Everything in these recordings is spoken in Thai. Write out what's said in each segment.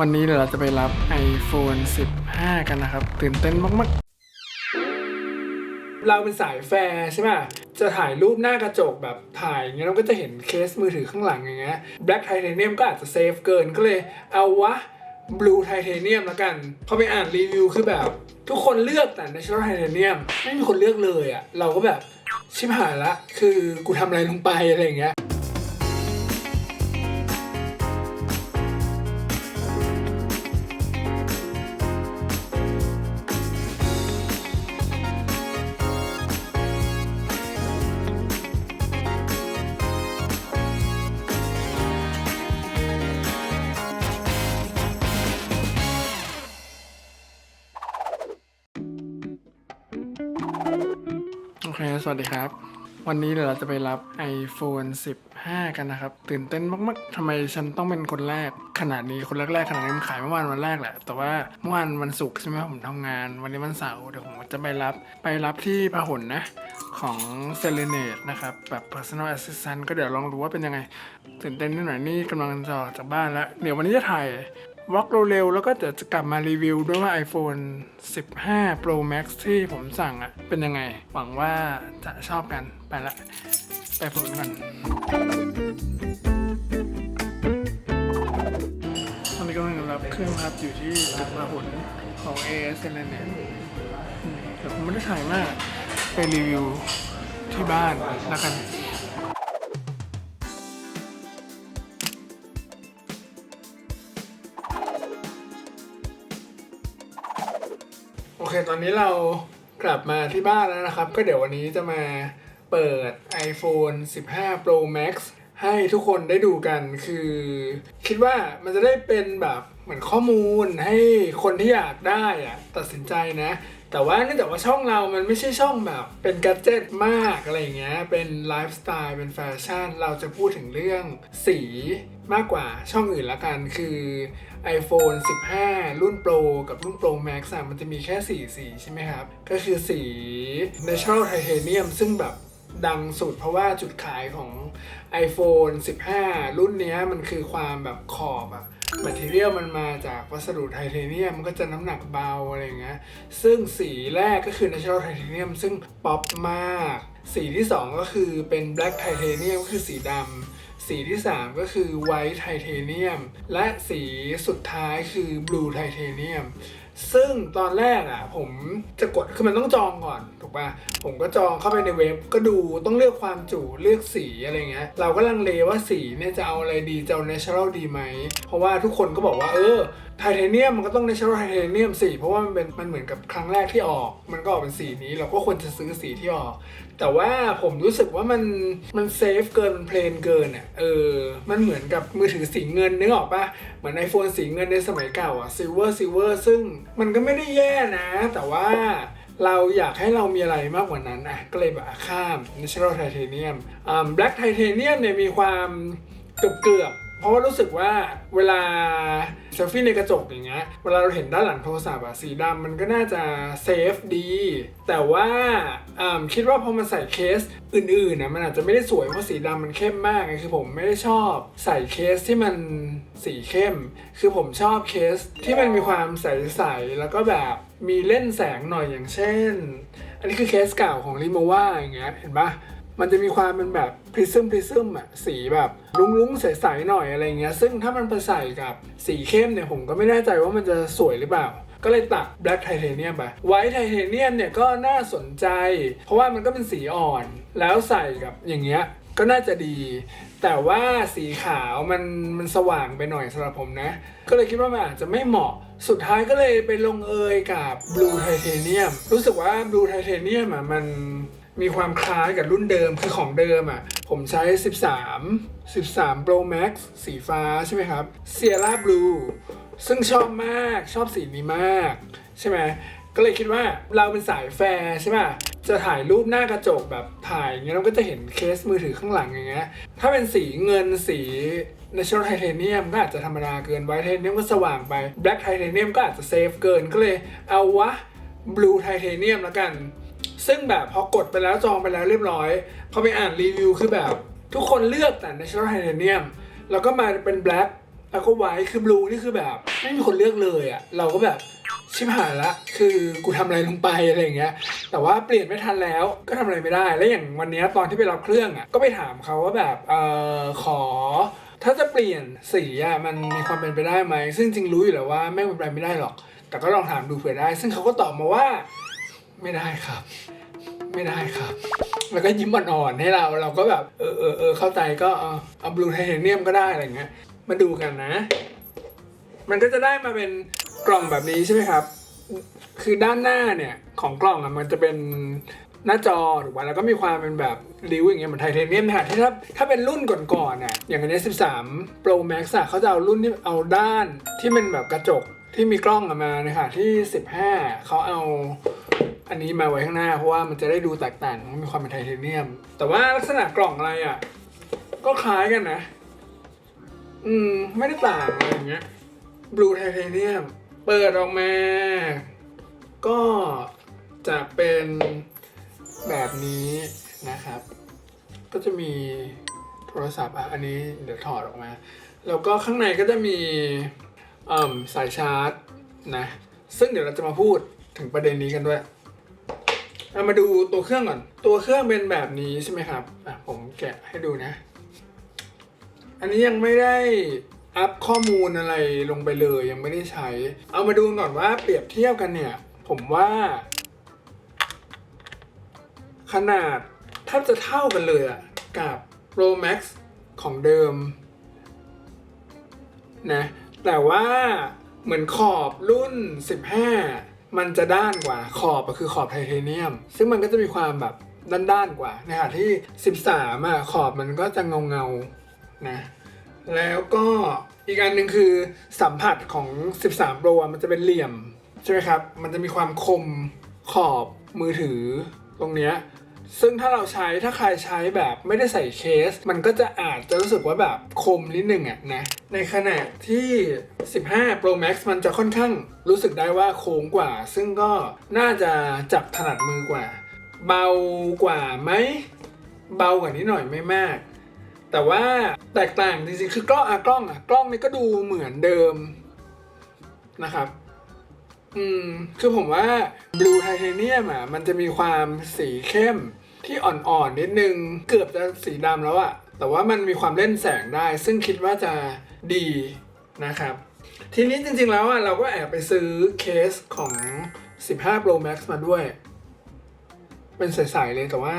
วันนี้เดี๋ยวเราจะไปรับ iPhone 15 กันนะครับ ตื่นเต้นมาก ๆ เราเป็นสายแฟร์ใช่ไหมจะถ่ายรูปหน้ากระจกแบบถ่ายอย่างเงี้ยเราก็จะเห็นเคสมือถือข้างหลังอย่างเงี้ย Black Titanium ก็อาจจะเซฟเกินก็เลยเอาวะ Blue Titanium แล้วกันพอไปอ่านรีวิวคือแบบ ทุกคนเลือกแต่ Natural Titanium ไม่มีคนเลือกเลยอะ่ะเราก็แบบชิบหายละ คือกูทำอะไรลงไปอะไรอย่างเงี้ย สวัสดีครับ วันนี้เดี๋ยวเราจะไปรับ iPhone 15 กันนะครับ ตื่นเต้นมากๆทำไมฉันต้องเป็นคนแรกขนาดนี้คนแรกๆขนาดนี้มันขายเมื่อวานวันแรกแหละ แต่ว่าเมื่อวานวันศุกร์ใช่ไหมผมทำงาน วันนี้วันเสาร์เดี๋ยวผมจะไปรับไปรับที่พหลนะของเซเลเนตนะครับ แบบ personal assistant ก็เดี๋ยวลองดูว่าเป็นยังไง ตื่นเต้นนิดหน่อยนี่กำลังจะออกจากบ้านแล้ว เดี๋ยววันนี้จะถ่าย วอล์กเร็วๆแล้วก็เดี๋ยวจะกลับมารีวิวด้วยว่า iPhone 15 Pro Max ที่ผมสั่งอะเป็นยังไง หวังว่าจะชอบกันไปละ ไปผลกันตอนนี้กำลังรับเครื่องครับอยู่ที่ตึกมาผลของ AS เลยเนี่ยแต่ผมไม่ได้ถ่ายมาก ไปรีวิวที่บ้านแล้วกัน อนนี้เรากลับมาที่บ้านแล้วนะครับ ก็เดี๋ยววันนี้จะมาเปิด iPhone 15 Pro Max ให้ทุกคนได้ดูกันคือ คิดว่ามันจะได้เป็นแบบเหมือนข้อมูลให้คนที่อยากได้อะตัดสินใจนะ แต่ว่าเนื่องจากว่าช่องเรามันไม่ใช่ช่องแบบ เป็นกัจเจตมากอะไรอย่างเงี้ย เป็นไลฟ์สไตล์ เป็นแฟชั่น เราจะพูดถึงเรื่องสีมากกว่าช่องอื่นละกัน คือ iPhone 15 รุ่น Pro กับรุ่น Pro Max อะมันจะมีแค่ 4 สีใช่ไหมครับ ก็คือสี Natural Titanium ซึ่งแบบดังสุดเพราะว่าจุดขายของ iPhone 15 รุ่นนี้มันคือความแบบขอบอะ แมทเทียลมันมาจากวัสดุไทเทเนียมมันก็จะน้ำหนักเบาอะไรอย่างเงี้ยซึ่งสีแรกก็คือ Natural Titanium ซึ่งป๊อปมาก สีที่ 2 ก็คือเป็น Black Titanium ก็คือสีดำสีที่ 3 ก็คือ White Titanium และสีสุดท้ายคือ Blue Titanium ซึ่งตอนแรกอะ ผมจะกดคือมันต้องจองก่อนถูกป่ะผมก็จองเข้าไปในเว็บก็ดูต้องเลือกความจุเลือกสีอะไรเงี้ยเราก็ลังเลว่าสีเนี่ยจะเอาอะไรดีจะเอา natural ดีไหม เพราะว่าทุกคนก็บอกว่าเออไทเทเนียมมันก็ต้อง natural ไทเทเนียมสีเพราะว่ามันเป็นมันเหมือนกับครั้งแรกที่ออก มันก็ออกเป็นสีนี้เราก็ควรจะซื้อสีที่ออก แต่ว่าผมรู้สึกว่ามันมันเซฟเกินมันเพลนเกินอะเออมันเหมือนกับมือถือสีเงินนึกออกปะเหมือน iPhone สีเงินในสมัยเก่าอะซิลเวอร์ซิลเวอร์ซึ่งมันก็ไม่ได้แย่นะ แต่ว่าเราอยากให้เรามีอะไรมากกว่านั้นอะก็เลยแบบข้าม Natural Titanium อ่า Black Titanium เนี่ยมีความเกือบเกือบ ราะว่ารู้สึกว่าเวลาเซลฟี่ในกระจกอย่างเงี้ยเวลาเราเห็นด้านหลังโทรศัพท์อะสีดำมันก็น่าจะเซฟดี แต่ว่าคิดว่าพอมันใส่เคสอื่นๆนะมันอาจจะไม่ได้สวยเพราะสีดำมันเข้มมากคือผมไม่ได้ชอบใส่เคสที่มันสีเข้ม คือผมชอบเคสที่มันมีความใสๆแล้วก็แบบมีเล่นแสงหน่อยอย่างเช่น อันนี้คือเคสเก่าของริโมว่าอย่างเงี้ยเห็นปะ มันจะมีความเป็นแบบพริซึมพริซึมอะสีแบบลุ้งๆใสๆหน่อยอะไรเงี้ยซึ่งถ้ามันไปใส่กับสีเข้มเนี่ยผมก็ไม่แน่ใจว่ามันจะสวยหรือเปล่า ก็เลยตัด Black Titanium ไป White Titanium เนี่ยก็น่าสนใจ เพราะว่ามันก็เป็นสีอ่อนแล้วใส่กับอย่างเงี้ยก็น่าจะดี แต่ว่าสีขาวมันมันสว่างไปหน่อยสำหรับผมนะ ก็เลยคิดว่ามันอาจจะไม่เหมาะ สุดท้ายก็เลยไปลงเอยกับ Blue Titanium รู้สึกว่า Blue Titanium อะมัน มีความคล้ายกับรุ่นเดิมคือของเดิมอะ ผมใช้ 13 13 Pro Max สีฟ้าใช่ไหมครับ Sierra Blue ซึ่งชอบมากชอบสีนี้มาก ใช่ไหมก็เลยคิดว่าเราเป็นสายแฟร์ใช่ป่ะจะถ่ายรูปหน้ากระจกแบบถ่ายอย่างเงี้ยเราก็จะเห็นเคสมือถือข้างหลังอย่างเงี้ยถ้าเป็นสีเงินสี Natural Titanium ก็อาจจะธรรมดาเกิน White Titanium ก็สว่างไป Black Titanium ก็อาจจะเซฟเกินก็เลยเอาวะ Blue Titanium แล้วกัน ซึ่งแบบพอกดไปแล้วจองไปแล้วเรียบร้อย พอไปอ่านรีวิวคือแบบ ทุกคนเลือกแต่ Natural Titanium แล้วก็มาเป็น Black แล้วก็ไว้คือบลูนี่คือแบบ ไม่มีคนเลือกเลยอะเราก็แบบชิบหายละคือกูทำอะไรลงไปอะไรอย่างเงี้ย แต่ว่าเปลี่ยนไม่ทันแล้วก็ทำอะไรไม่ได้ แล้วอย่างวันนี้ตอนที่ไปรับเครื่องอะก็ไปถามเขาว่าแบบเออขอ ถ้าจะเปลี่ยนสีอะมันมีความเป็นไปได้ไหม ซึ่งจริงรู้อยู่แล้วว่าไม่เป็นไปไม่ได้หรอก แต่ก็ลองถามดูเผื่อได้ ซึ่งเขาก็ตอบมาว่า ไม่ได้ครับ ไม่ได้ครับ แล้วก็ยิ้มอ่อนๆให้เราเราก็แบบเออเออเออเข้าใจก็เอาเอาบลูไทเทเนียมก็ได้อะไรเงี้ยมาดูกันนะ มันก็จะได้มาเป็นกล่องแบบนี้ใช่ไหมครับ คือด้านหน้าเนี่ยของกล่องอะมันจะเป็นหน้าจอถูกป่ะแล้วก็มีความเป็นแบบริ้วอย่างเงี้ยเหมือนไทเทเนียมนะฮะที่ถ้าถ้าเป็นรุ่นก่อนๆน่ะอย่างอันนี้ 13 Pro Max อะเขาจะเอารุ่นที่เอาด้านที่เป็นแบบกระจกที่มีกล้องอะมานะคะที่ 15 เขาเอา อันนี้มาไว้ข้างหน้าเพราะว่ามันจะได้ดูแตกต่างมีความเป็นไทเทเนียม แต่ว่าลักษณะกล่องอะไรอะก็คล้ายกันนะ อืม ไม่ได้ต่างอะไรอย่างเงี้ยบลูไทเทเนียม เปิดออกมา ก็จะเป็นแบบนี้นะครับ ก็จะมีโทรศัพท์อะอันนี้เดี๋ยวถอดออกมา แล้วก็ข้างในก็จะมีอ่มสายชาร์จนะ ซึ่งเดี๋ยวเราจะมาพูดถึงประเด็นนี้กันด้วย เอามาดูตัวเครื่องก่อน ตัวเครื่องเป็นแบบนี้ใช่ไหมครับอะผมแกะให้ดูนะ อันนี้ยังไม่ได้อัพข้อมูลอะไรลงไปเลยยังไม่ได้ใช้ เอามาดูก่อนว่าเปรียบเทียบกันเนี่ย ผมว่า ขนาดแทบจะเท่ากันเลยอะกับ Pro Max ของเดิมนะแต่ว่าเหมือนขอบรุ่น 15 มันจะด้านกว่าขอบก็คือขอบไทเทเนียม ซึ่งมันก็จะมีความแบบด้านๆกว่าในขณะที่ 13อะขอบมันก็จะเงาๆนะแล้วก็อีกอันหนึ่งคือสัมผัสของ 13 Pro มันจะเป็นเหลี่ยมใช่ไหมครับ มันจะมีความคมขอบมือถือตรงเนี้ย ซึ่งถ้าเราใช้ถ้าใครใช้แบบไม่ได้ใส่เคส มันก็จะอาจจะรู้สึกว่าแบบคมนิดนึงอะนะ ในขณะที่ 15 Pro Max มันจะค่อนข้างรู้สึกได้ว่าโค้งกว่า ซึ่งก็น่าจะจับถนัดมือกว่า เบากว่าไหมเบากว่านี้หน่อยไม่มาก แต่ว่าแตกต่างจริงๆคือกล้องอะกล้องอะกล้องนี่ก็ดูเหมือนเดิมนะครับ อืม คือผมว่า Blue Titanium อะ มันจะมีความสีเข้มที่อ่อนๆนิดนึง เกือบจะสีดำแล้วอะแต่ว่ามันมีความเล่นแสงได้ ซึ่งคิดว่าจะดีนะครับ ทีนี้จริงๆแล้วอะเราก็แอบไปซื้อเคสของ 15 Pro Max มาด้วย เป็นใสๆเลยแต่ว่า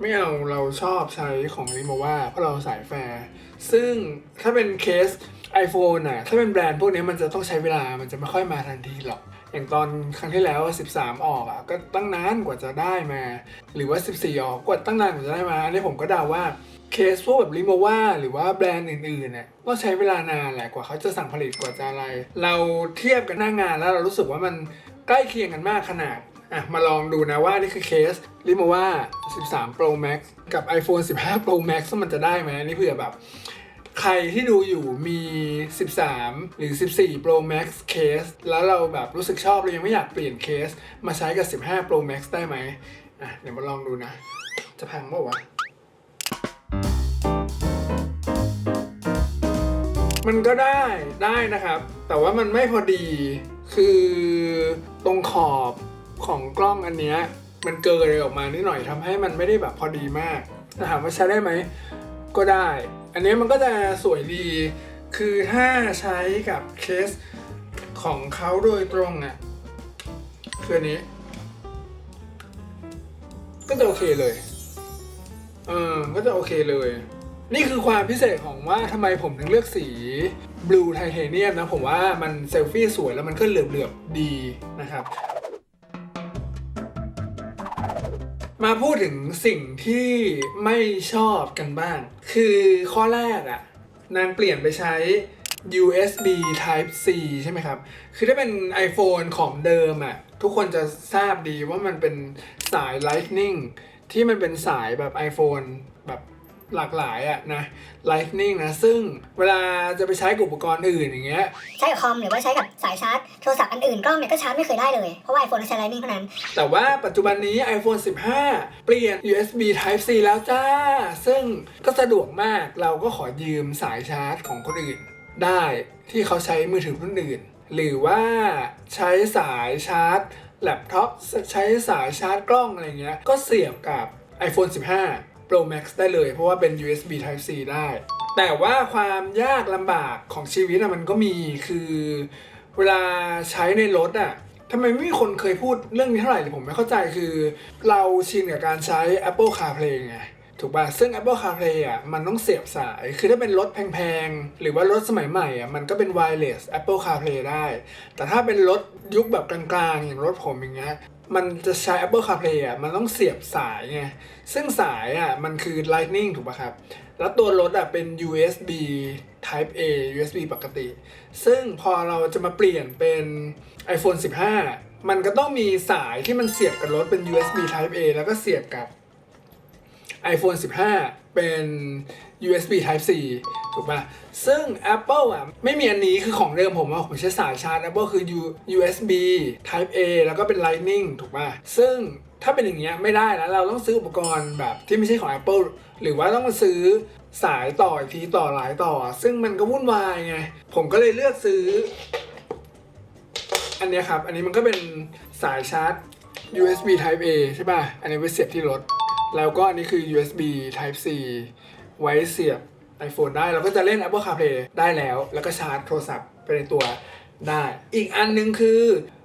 ไม่เอาเราชอบใช้ของ Lenovo เพราะเราสายแฟร์ ซึ่งถ้าเป็นเคส iPhone น่ะถ้าเป็นแบรนด์พวกนี้มันจะต้องใช้เวลามันจะไม่ค่อยมาทันทีหรอก อย่างตอนครั้งที่แล้ว 13 ออกอะก็ตั้งนานกว่าจะได้มา หรือว่า 14 ออกกว่าตั้งนานกว่าจะได้มาอันนี้ผมก็เดาว่าเคสพวกแบบ Lenovo หรือว่าแบรนด์อื่นๆเนี่ยต้องใช้เวลานานแหละกว่าเขาจะสั่งผลิตกว่าจะอะไร เราเทียบกันหน้างานแล้วเรารู้สึกว่ามันใกล้เคียงกันมากขนาดอะมาลองดูนะว่านี่คือเคส Lenovo 13 Pro Max กับ iPhone 15 Pro Max มันจะได้ไหมนี่เผื่อแบบ ใครที่ดูอยู่มี 13 หรือ 14 Pro Max case แล้วเราแบบรู้สึกชอบเรายังไม่อยากเปลี่ยนเคส มาใช้กับ 15 Pro Max ได้ไหมอะเดี๋ยวมาลองดูนะ จะพังเปล่าวะมันก็ได้ได้นะครับ แต่ว่ามันไม่พอดีคือตรงขอบของกล้องอันเนี้ยมันเกินเลยออกมานิดหน่อยทำให้มันไม่ได้แบบพอดีมากถามว่าใช้ได้ไหม ก็ได้ อันนี้มันก็จะสวยดี คือถ้าใช้กับเคสของเขาโดยตรงอะคืออันนี้ ก็จะโอเคเลย เออ ก็จะโอเคเลย นี่คือความพิเศษของว่าทำไมผมถึงเลือกสี Blue Titanium นะ ผมว่ามันเซลฟี่สวยแล้วมันก็เหลือบๆดีนะครับ มาพูดถึงสิ่งที่ไม่ชอบกันบ้าง คือข้อแรกอะนางเปลี่ยนไปใช้ USB Type C ใช่ไหมครับ คือถ้าเป็น iPhone ของเดิมอะทุกคนจะทราบดีว่ามันเป็นสาย Lightning ที่มันเป็นสายแบบ iPhone แบบ หลากหลายอะนะ Lightning นะ ซึ่งเวลาจะไปใช้กับอุปกรณ์อื่นอย่างเงี้ย ใช้กับคอมหรือว่าใช้กับสายชาร์จโทรศัพท์อันอื่นกล้องเนี่ยก็ชาร์จไม่เคยได้เลย เพราะว่า iPhone ใช้ Lightning เท่านั้น แต่ว่าปัจจุบันนี้ iPhone 15 เปลี่ยน USB Type C แล้วจ้า ซึ่งก็สะดวกมากเราก็ขอยืมสายชาร์จของคนอื่น ได้ที่เขาใช้มือถือรุ่นอื่น หรือว่าใช้สายชาร์จแล็ปท็อปใช้สายชาร์จกล้องอะไรเงี้ยก็เสียบกับ iPhone 15 Pro Max ได้เลย เพราะว่าเป็น USB Type C ได้ แต่ว่าความยากลำบากของชีวิตอะมันก็มีคือเวลาใช้ในรถอะทำไมไม่มีคนเคยพูดเรื่องนี้เท่าไหร่เลยผมไม่เข้าใจคือ เราชินกับการใช้ Apple CarPlay ไงถูกป่ะ ซึ่ง Apple CarPlay อะ มันต้องเสียบสาย คือถ้าเป็นรถแพงๆ หรือว่ารถสมัยใหม่อะ มันก็เป็น wireless Apple CarPlay ได้ แต่ถ้าเป็นรถยุคแบบกลางๆ อย่างรถผมอย่างเงี้ย มันจะใช้ Apple CarPlay อะมันต้องเสียบสายไง ซึ่งสายอะมันคือ Lightning ถูกป่ะครับ แล้วตัวรถอะเป็น USB Type A USB ปกติ ซึ่งพอเราจะมาเปลี่ยนเป็น iPhone 15 มันก็ต้องมีสายที่มันเสียบกับรถเป็น USB Type A แล้วก็เสียบกับ iPhone 15 เป็น USB Type C ถูกป่ะ ซึ่ง Apple อะไม่มีอันนี้คือของเดิมผมอะผมใช้สายชาร์จ Apple คือ USB Type A แล้วก็เป็น Lightning ถูกป่ะ ซึ่งถ้าเป็นอย่างเงี้ยไม่ได้แล้วเราต้องซื้ออุปกรณ์แบบที่ไม่ใช่ของ Apple หรือว่าต้องมาซื้อสายต่ออีกทีต่อหลายต่อ ซึ่งมันก็วุ่นวายไง ผมก็เลยเลือกซื้อ อันเนี้ยครับ อันนี้มันก็เป็นสายชาร์จ USB Type A ใช่ป่ะ อันนี้ไว้เสียบที่รถ แล้วก็อันนี้คือ USB Type C ไว้เสียบ iPhone ได้ เราก็จะเล่น Apple CarPlay ได้แล้ว แล้วก็ชาร์จโทรศัพท์ไปในตัวได้ อีกอันหนึงคือ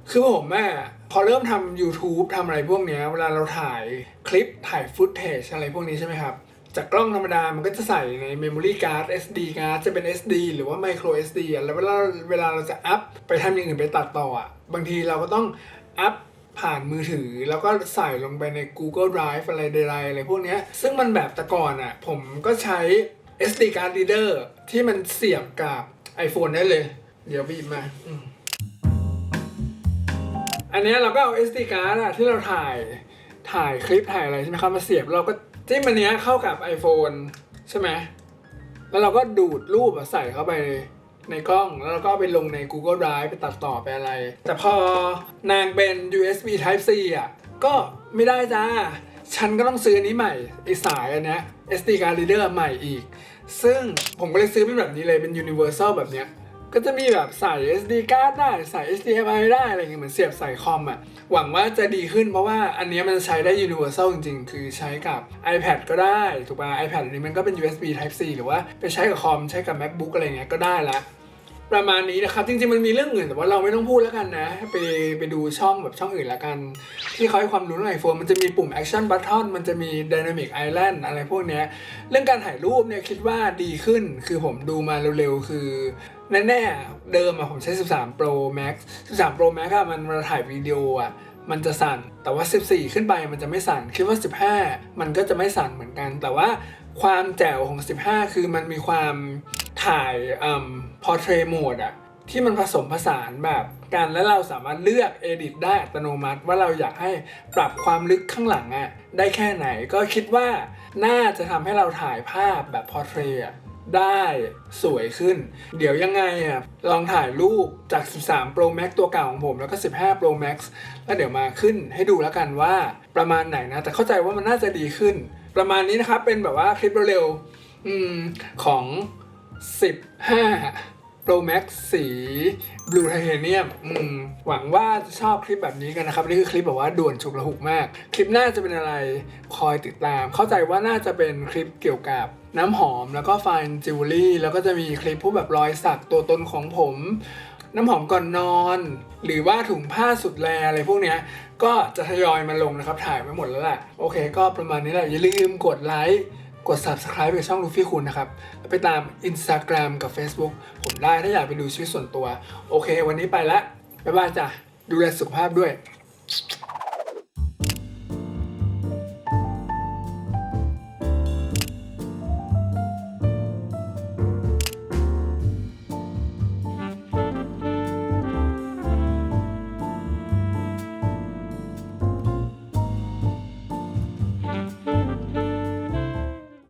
คือผมแม่พอเริ่มทำ YouTube ทำอะไรพวกเนี้ยเวลาเราถ่ายคลิปถ่ายฟุตเทจอะไรพวกนี้ใช่ไหมครับ จากกล้องธรรมดา มันก็จะใส่ใน memory card SD card จะเป็น SD หรือว่า micro SD แล้วเวลาเวลาเราจะอัพไปทำอย่างอื่นไปตัดต่ออะบางทีเราก็ต้องอัพ ผ่านมือถือ แล้วก็ใส่ลงไปใน Google Drive อะไรใดๆอะไรพวกนี้ซึ่งมันแบบแต่ก่อนอะ ผมก็ใช้ SD card reader ที่มันเสียบกับ iPhone ได้เลย เดี๋ยวบีบมาอันนี้เราก็เอา SD card อะที่เราถ่ายถ่ายคลิปถ่ายอะไรใช่ไหมครับมาเสียบเราก็จิ้มอันเนี้ยเข้ากับ iPhone ใช่ไหมแล้วเราก็ดูดรูปใส่เข้าไป ในกล้องแล้วเราก็ไปลงใน Google Drive ไปตัดต่อไปอะไร แต่พอนางเป็น USB Type C อะ ก็ไม่ได้จ้า ฉันก็ต้องซื้ออันนี้ใหม่ไอสายอันนี้ SD card reader ใหม่อีก ซึ่งผมก็เลยซื้อเป็นแบบนี้เลยเป็น universal แบบเนี้ย ก็จะมีแบบใส่ SD card ได้ใส่ HDMI ได้อะไรเงี้ยเหมือนเสียบใส่คอมอะหวังว่าจะดีขึ้นเพราะว่าอันนี้มันใช้ได้ universal จริงๆ คือใช้กับ iPad ก็ได้ ถูกป่ะ iPad อันนี้มันก็เป็น USB Type C หรือว่าไปใช้กับคอมใช้กับ MacBook อะไรเงี้ยก็ได้ละ ประมาณนี้นะครับ จริงๆมันมีเรื่องอื่นแต่ว่าเราไม่ต้องพูดแล้วกันนะ ไปไปดูช่องแบบช่องอื่นแล้วกัน ที่เขาให้ความรู้เรื่องไอโฟนมันจะมีปุ่ม action button มันจะมี dynamic island อะไรพวกเนี้ยเรื่องการถ่ายรูปเนี่ยคิดว่าดีขึ้น คือผมดูมาเร็วๆ คือแน่ๆเดิมอะผมใช้ 13 Pro Max 13 Pro Max อะมันเวลาถ่ายวิดีโออะมันจะสั่น แต่ว่า 14 ขึ้นไปมันจะไม่สั่น คิดว่า 15 มันก็จะไม่สั่นเหมือนกัน แต่ว่าความแจ๋วของ 15 คือมันมีความ ถ่ายอืม portrait mode อะที่มันผสมผสานแบบกันแล้วเราสามารถเลือก edit ได้อัตโนมัติ ว่าเราอยากให้ปรับความลึกข้างหลังอะได้แค่ไหนก็คิดว่าน่าจะทำให้เราถ่ายภาพแบบ portrait อะได้สวยขึ้น เดี๋ยวยังไงอะลองถ่ายรูปจาก 13 Pro Max ตัวเก่าของผม แล้วก็ 15 Pro Max แล้วเดี๋ยวมาขึ้นให้ดูแล้วกันว่าประมาณไหนนะ แต่เข้าใจว่ามันน่าจะดีขึ้น ประมาณนี้นะครับ เป็นแบบว่าคลิปเร็วๆของ 15 Pro Max สี Blue Titanium อืมหวังว่าจะชอบคลิปแบบนี้กันนะครับ นี่คือคลิปแบบว่าด่วนฉุกระหุกมาก คลิปหน้าจะเป็นอะไรคอยติดตาม เข้าใจว่าน่าจะเป็นคลิปเกี่ยวกับน้ำหอมแล้วก็ไฟน์จิวเวลรี่ แล้วก็จะมีคลิปพวกแบบรอยสักตัวตนของผม น้ำหอมก่อนนอน หรือว่าถุงผ้าสุดแลอะไรพวกเนี้ยก็จะทยอยมาลงนะครับถ่ายไว้หมดแล้วแหละโอเค ก็ประมาณนี้แหละอย่าลืมกดไลค์ กด subscribe ไปช่องลูฟี่คุณนะครับไปตาม Instagram กับ Facebook ผมได้ถ้าอยากไปดูชีวิตส่วนตัว โอเค วันนี้ไปละบ๊ายบายจ้ะดูแลสุขภาพด้วย